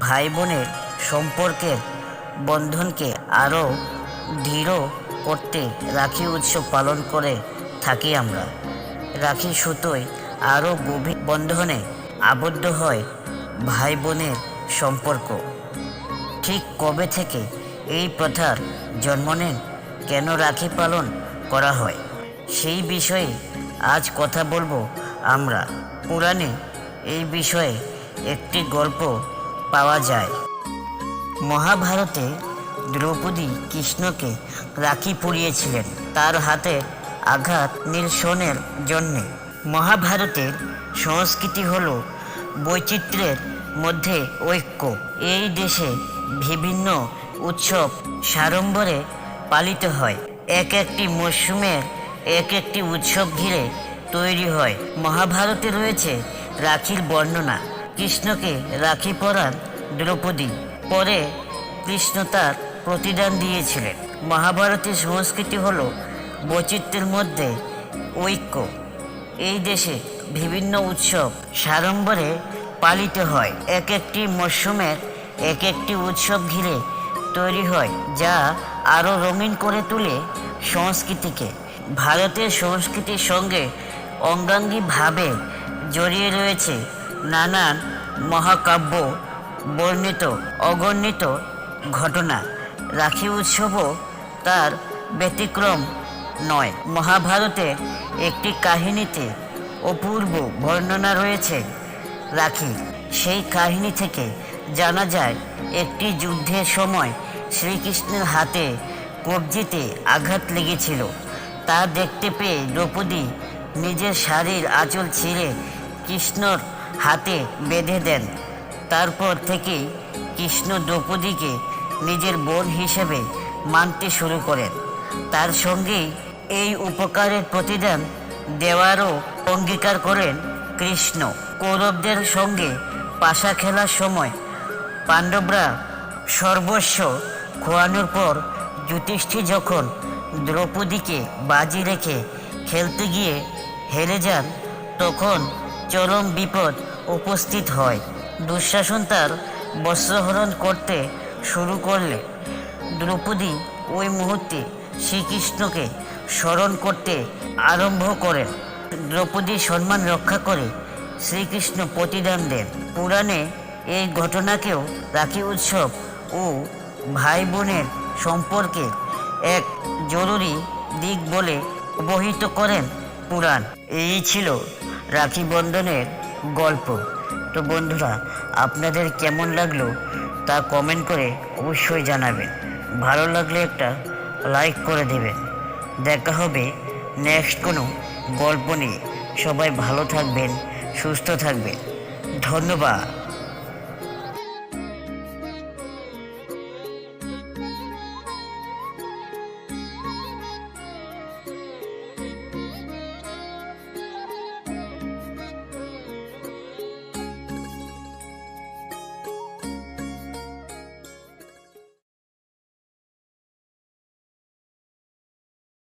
ভাই বোনের সম্পর্কের বন্ধনকে আরও দৃঢ় করতে রাখি উৎসব পালন করে থাকি আমরা। রাখি সুতোয় আরও গভীর বন্ধনে আবদ্ধ হয় ভাই বোনের সম্পর্ক। ঠিক কবে থেকে এই প্রথার জন্ম নেন, কেন রাখি পালন করা হয়, সেই বিষয়ে আজ কথা বলব আমরা। পুরাণে এই বিষয়ে একটি গল্প পাওয়া যায়। মহাভারতে দ্রৌপদী কৃষ্ণকে রাখি পরিয়েছিলেন। তার হাতে আঘাত নিরসনের জন্যে। মহাভারতের সংস্কৃতি হল বৈচিত্র্যের মধ্যে ঐক্য। এই দেশে বিভিন্ন উৎসব সাড়ম্বরে পালিত হয়। এক একটি মরশুমের এক একটি উৎসব ঘিরে তৈরি হয়। মহাভারতে রয়েছে রাখির বর্ণনা। কৃষ্ণকে রাখি পরান দ্রৌপদী। পরে কৃষ্ণ তার প্রতিদান দিয়েছিলেন। মহাভারতের সংস্কৃতি হল বৈচিত্র্যের মধ্যে ঐক্য। এই দেশে বিভিন্ন উৎসব সাড়ম্বরে পালিত হয়। এক একটি মরশুমের এক একটি উৎসব ঘিরে তৈরি হয়, যা আরও রঙিন করে তুলে সংস্কৃতিকে। ভারতের সংস্কৃতির সঙ্গে অঙ্গাঙ্গিভাবে জড়িয়ে রয়েছে নানান মহাকাব্য, বর্ণিত, অগণিত ঘটনা। রাখি উৎসবও তার ব্যতিক্রম নয়। মহাভারতে একটি কাহিনীতে অপূর্ব বর্ণনা রয়েছে রাখি। সেই কাহিনী থেকে জানা যায়, একটি যুদ্ধের সময় শ্রীকৃষ্ণের হাতে কবজিতে আঘাত লেগেছিল। তা দেখতে পেয়ে দ্রৌপদী নিজের শাড়ির আঁচল ছিঁড়ে কৃষ্ণর হাতে বেঁধে দেন। তারপর থেকেই কৃষ্ণ দ্রৌপদীকে নিজের বোন হিসেবে মানতে শুরু করেন। তার সঙ্গে এই উপকারের প্রতিদান দেওয়ারও অঙ্গীকার করেন কৃষ্ণ। কৌরবদের সঙ্গে পাশা খেলার সময় পাণ্ডবরা সর্বস্ব খোয়ানোর পর যুধিষ্ঠির যখন দ্রৌপদীকে বাজি রেখে খেলতে গিয়ে হেরে যান, তখন চরম বিপদ উপস্থিত হয়। দুঃশাসন তার বস্ত্রহরণ করতে শুরু করলে। দ্রৌপদী ওই মুহূর্তে শ্রীকৃষ্ণকে স্মরণ করতে আরম্ভ করেন। দ্রৌপদীর সম্মান রক্ষা করে শ্রীকৃষ্ণ প্রতিদান দেন। পুরাণে এই ঘটনাকেও রাখি উৎসব ও ভাই বোনের সম্পর্কে এক জরুরি দিক বলে অবহিত করেন পুরাণ। এই ছিল রাখি বন্ধনের গল্প। তো বন্ধুরা, আপনাদের কেমন লাগল তা কমেন্ট করে অবশ্যই জানাবেন। ভালো লাগলে একটা লাইক করে দেবেন। দেখা হবে নেক্সট কোনো গল্প নিয়ে। সবাই ভালো থাকবেন, সুস্থ থাকবেন। ধন্যবাদ।